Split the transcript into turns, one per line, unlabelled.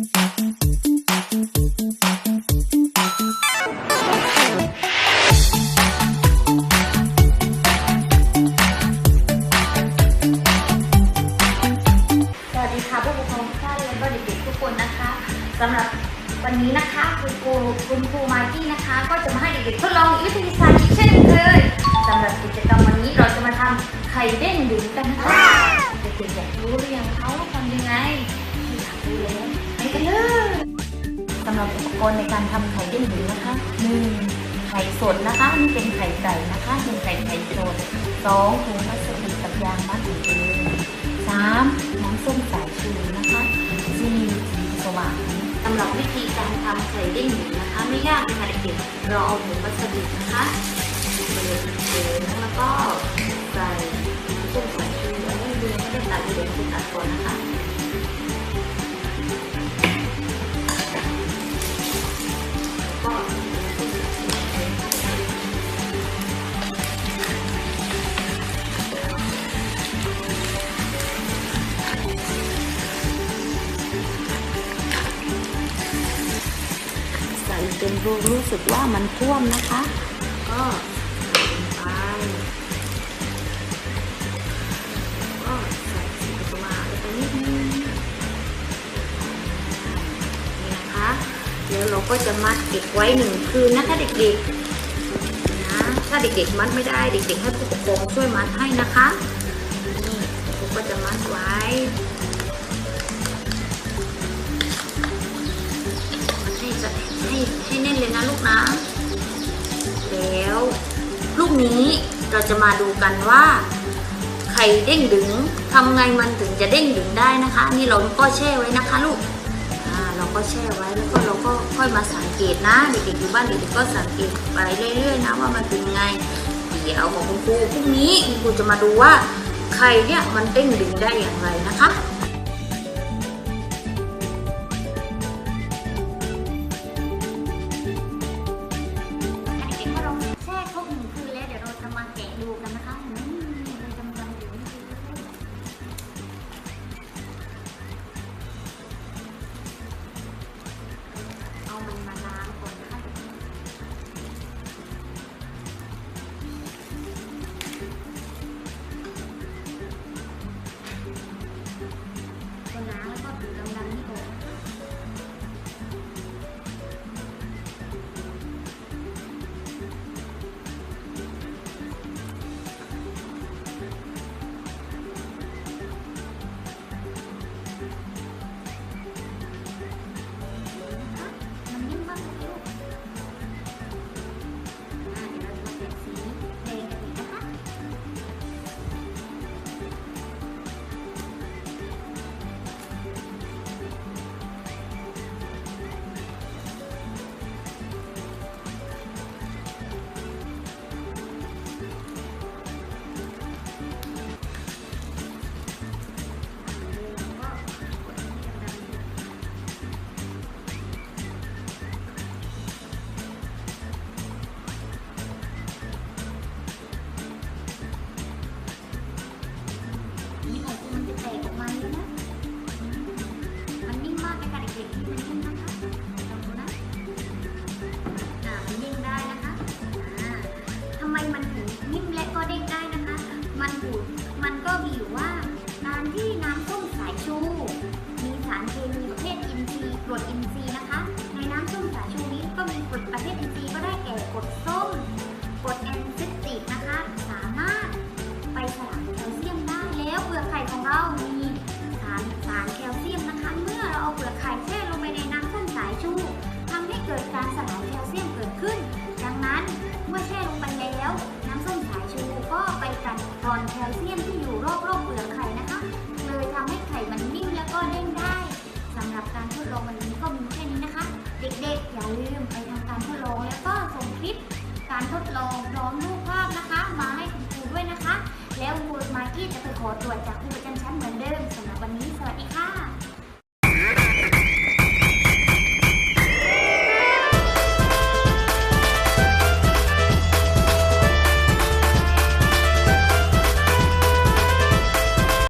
สวัสดีค่ะผู้ปกครองทุกท่านและก็เด็กๆทุกคนนะคะสำหรับวันนี้นะคะคุณครูคุณครูมากกี้นะคะ ก็จะมาให้เด็กๆทดลองวิทยาศาสตร์อีกเช่นเคยสำหรับกิจกรรมวันนี้เราจะมาทำไข่เด้งดึงกันนะคะ สำหรับอุปกรณ์ในการทำไข่เด้งดึงนะคะหนึ่งไข่สดนะคะนี่เป็นไข่ไก่นะคะเป็นไข่ไข่สดสองถุงพลาสติกกับยางมัดถุงเองสามน้ำส้มสายชูนะคะสี่สีสว่างสำหรับวิธีการทำไข่เด้งดึงนะคะ ไม่ยากเลยค่ะเด็กๆเราเอาถุงพลาสติกนะคะเปิดเปิดแล้วก็ใส่น้ำส้มสายชูแล้วไม่ดูไม่ได้ตัดเดี๋ยวคุณตัดก่อนนะคะ ใส่เป็นรูรู้สึกว่ามันท่วมนะคะ ก็ใส่ลงไปก็ใส่สีผสมอาไปนิดนึงนี่นะคะเดี๋ยวเราก็จะมัดเก็บไว้หนึ่งคืนนะคะเด็กๆนะถ้าเด็กๆมัดไม่ได้เด็กๆให้ผู้ปกครองช่วยมัดให้นะคะนี่เราก็จะมัดไว้ ลูกนี้เราจะมาดูกันว่าไข่เด้งดึงทำไงมันถึงจะเด้งดึงได้นะคะ นี่เราก็แช่ไว้นะคะลูกอ่าเราก็แช่ไว้แล้วก็เราก็ค่อยมาสังเกตนะเด็กๆอยู่บ้านเด็กๆก็สังเกตไปเรื่อยๆนะว่ามันเป็นไงเดี๋ยวของคุณครูพรุ่งนี้คุณครูจะมาดูว่าไข่เนี่ยมันเด้งดึงได้อย่างไรนะคะ ทำไมมันถึงนิ่มและก็เด้งได้นะคะ มันบูดมันก็มีอยู่ว่าการที่น้ำส้มสายชู มีสารเคมีประเภทอินทรีย์กรดอินทรีย์นะคะ กัดกร่อนแคลเซียมที่อยู่รอบๆเปลือกไข่นะคะ เลยทำให้ไข่มันนิ่มแล้วก็เด้งได้สำหรับการทดลองวันนี้ก็มีแค่นี้นะคะ เด็กๆ อย่าลืมไปทำการทดลองแล้วก็ส่งคลิป การทดลองพร้อมรูปภาพนะคะ มาให้คุณครูด้วยนะคะ แล้วครูมากี้จะไปขอตรวจจากครูประจำชั้นเหมือนเดิม